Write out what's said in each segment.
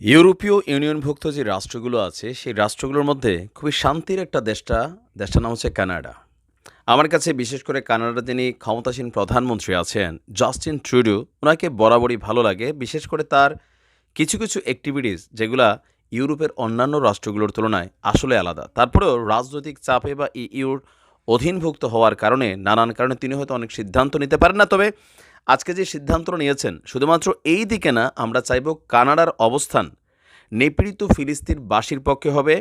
ইউরোপীয় ইউনিয়নভুক্ত যে রাষ্ট্রগুলো আছে, সেই রাষ্ট্রগুলোর মধ্যে খুবই শান্তির একটা দেশটা, দেশটার নাম হচ্ছে কানাডা। আমার কাছে বিশেষ করে কানাডার যিনি ক্ষমতাসীন প্রধানমন্ত্রী আছেন, জাস্টিন ট্রুডু, ওনাকে বরাবরই ভালো লাগে। বিশেষ করে তার কিছু কিছু অ্যাক্টিভিটিস যেগুলা ইউরোপের অন্যান্য রাষ্ট্রগুলোর তুলনায় আসলে আলাদা। তারপরেও রাজনৈতিক চাপে বা ইউর অধীনভুক্ত হওয়ার কারণে, নানান কারণে তিনি হয়তো অনেক সিদ্ধান্ত নিতে পারেন না। তবে আজকে যে সিদ্ধান্ত নিয়েছেন, শুধুমাত্র এই দিকে না, আমরা চাইব কানাডার অবস্থান। নিপীড়িত ফিলিস্তিন বাসীর পক্ষে হবে,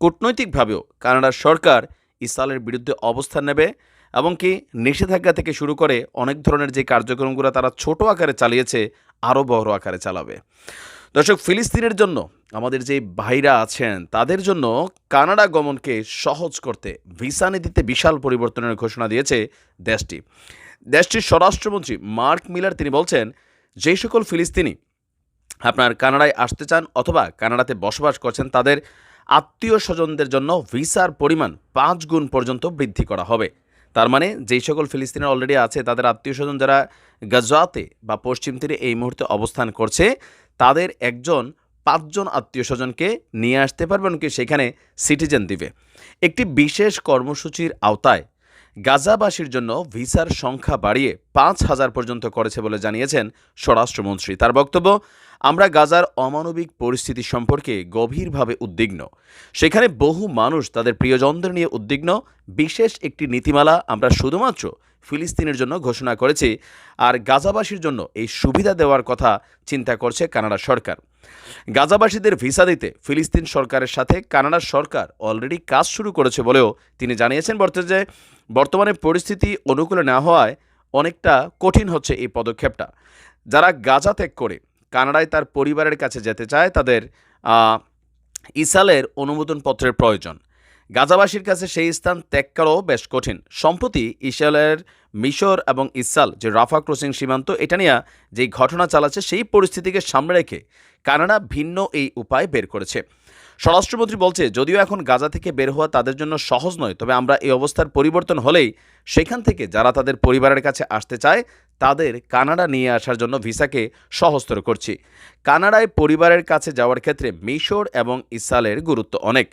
কূটনৈতিকভাবেও কানাডার সরকার ইসরায়েলের বিরুদ্ধে অবস্থান নেবে এবং কি নিষেধাজ্ঞা থেকে শুরু করে অনেক ধরনের যে কার্যক্রমগুলো তারা ছোট আকারে চালিয়েছে, আরও বড় আকারে চালাবে। দর্শক, ফিলিস্তিনের জন্য আমাদের যে ভাইরা আছেন, তাদের জন্য কানাডা গমনকে সহজ করতে ভিসা নীতিতে বিশাল পরিবর্তনের ঘোষণা দিয়েছে দেশটি। দেশটির স্বরাষ্ট্রমন্ত্রী মার্ক মিলার তিনি বলছেন যেই সকল ফিলিস্তিনি আপনার কানাডায় আসতে চান অথবা কানাডাতে বসবাস করছেন, তাদের আত্মীয় স্বজনদের জন্য ভিসার পরিমাণ পাঁচ গুণ পর্যন্ত বৃদ্ধি করা হবে। তার মানে যেই সকল ফিলিস্তিনের অলরেডি আছে, তাদের আত্মীয় স্বজন যারা গাজাতে বা পশ্চিম তীরে এই মুহূর্তে অবস্থান করছে, তাদের একজন, পাঁচজন আত্মীয় স্বজনকে নিয়ে আসতে পারবেন কি সেখানে সিটিজেন দিবে একটি বিশেষ কর্মসূচির আওতায় গাজাবাসীর জন্য ভিসার সংখ্যা বাড়িয়ে পাঁচ হাজার পর্যন্ত করেছে বলে জানিয়েছেন স্বরাষ্ট্রমন্ত্রী। তার বক্তব্য, আমরা গাজার অমানবিক পরিস্থিতি সম্পর্কে গভীরভাবে উদ্বিগ্ন। সেখানে বহু মানুষ তাদের প্রিয়জনদের নিয়ে উদ্বিগ্ন। বিশেষ একটি নীতিমালা আমরা শুধুমাত্র ফিলিস্তিনের জন্য ঘোষণা করেছি। আর গাজাবাসীর জন্য এই সুবিধা দেওয়ার কথা চিন্তা করছে কানাডা সরকার। গাজাবাসীদের ভিসা দিতে ফিলিস্তিন সরকারের সাথে কানাডার সরকার অলরেডি কাজ শুরু করেছে বলেও তিনি জানিয়েছেন বর্তমানে যে বর্তমানে পরিস্থিতি অনুকূলে না হওয়ায় অনেকটা কঠিন হচ্ছে এই পদক্ষেপটা। যারা গাজা ত্যাগ করে কানাডায় তার পরিবারের কাছে যেতে চায়, তাদের ইসালের অনুমোদনপত্রের প্রয়োজন। গাজাবাসীর কাছে সেই স্থান ত্যাগ করাও বেশ কঠিন। সম্প্রতি ইসরায়েলের মিশর এবং ইসাল যে রাফা ক্রসিং সীমান্ত, এটা নিয়ে যেই ঘটনা চালাচ্ছে, সেই পরিস্থিতিকে সামনে রেখে কানাডা ভিন্ন এই উপায় বের করেছে। স্বরাষ্ট্রমন্ত্রী বলছে, যদিও এখন গাজা থেকে বের হওয়া তাদের জন্য সহজ নয়, তবে আমরা এই অবস্থার পরিবর্তন হলেই সেখান থেকে যারা তাদের পরিবারের কাছে আসতে চায়, তাদের কানাডা নিয়ে আসার জন্য ভিসাকে সহজতর করছি। কানাডায় পরিবারের কাছে যাওয়ার ক্ষেত্রে মিশর এবং ইসরায়েলের গুরুত্ব অনেক।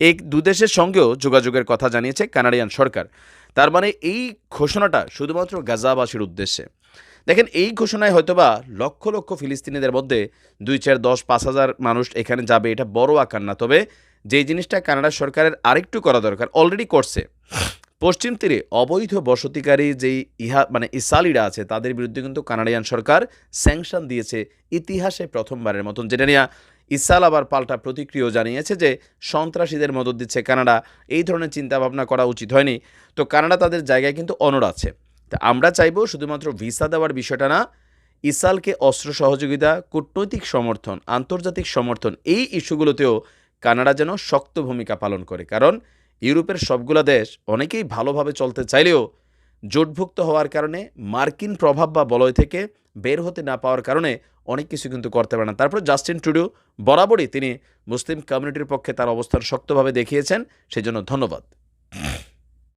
এই দুদেশের সঙ্গেও যোগাযোগের কথা জানিয়েছে কানাডিয়ান সরকার। তার মানে এই ঘোষণাটা শুধুমাত্র গাজাবাসীর উদ্দেশ্যে। দেখেন, এই ঘোষণায় হয়তোবা লক্ষ লক্ষ ফিলিস্তিনিদের মধ্যে দুই চার দশ পাঁচ হাজার মানুষ এখানে যাবে, এটা বড় আকার না। তবে যেই জিনিসটা কানাডা সরকারের আরেকটু করা দরকার অলরেডি করছে। পশ্চিম তীরে অবৈধ বসতিকারী যেই ইহা মানে ইসালিরা আছে, তাদের বিরুদ্ধে কিন্তু কানাডিয়ান সরকার স্যাংশন দিয়েছে ইতিহাসে প্রথমবারের মতন। যেটা নিয়ে ইসাল আবার পাল্টা প্রতিক্রিয়াও জানিয়েছে যে সন্ত্রাসীদের মদত দিচ্ছে কানাডা। এই ধরনের চিন্তাভাবনা করা উচিত হয়নি। তো কানাডা তাদের জায়গায় কিন্তু অনড় আছে। তা আমরা চাইব শুধুমাত্র ভিসা দেওয়ার বিষয়টা না ইসালকে অস্ত্র সহযোগিতা, কূটনৈতিক সমর্থন, আন্তর্জাতিক সমর্থন, এই ইস্যুগুলোতেও কানাডা যেন শক্ত ভূমিকা পালন করে। কারণ ইউরোপের সবগুলা দেশ অনেকেই ভালোভাবে চলতে চাইলেও জোটভুক্ত হওয়ার কারণে মার্কিন প্রভাব বা বলয় থেকে বের হতে না পাওয়ার কারণে অনেক কিছু কিন্তু করতে পারে না। তারপর জাস্টিন টুডু বরাবরই তিনি মুসলিম কমিউনিটির পক্ষে তার অবস্থান শক্তভাবে দেখিয়েছেন, সেজন্য ধন্যবাদ।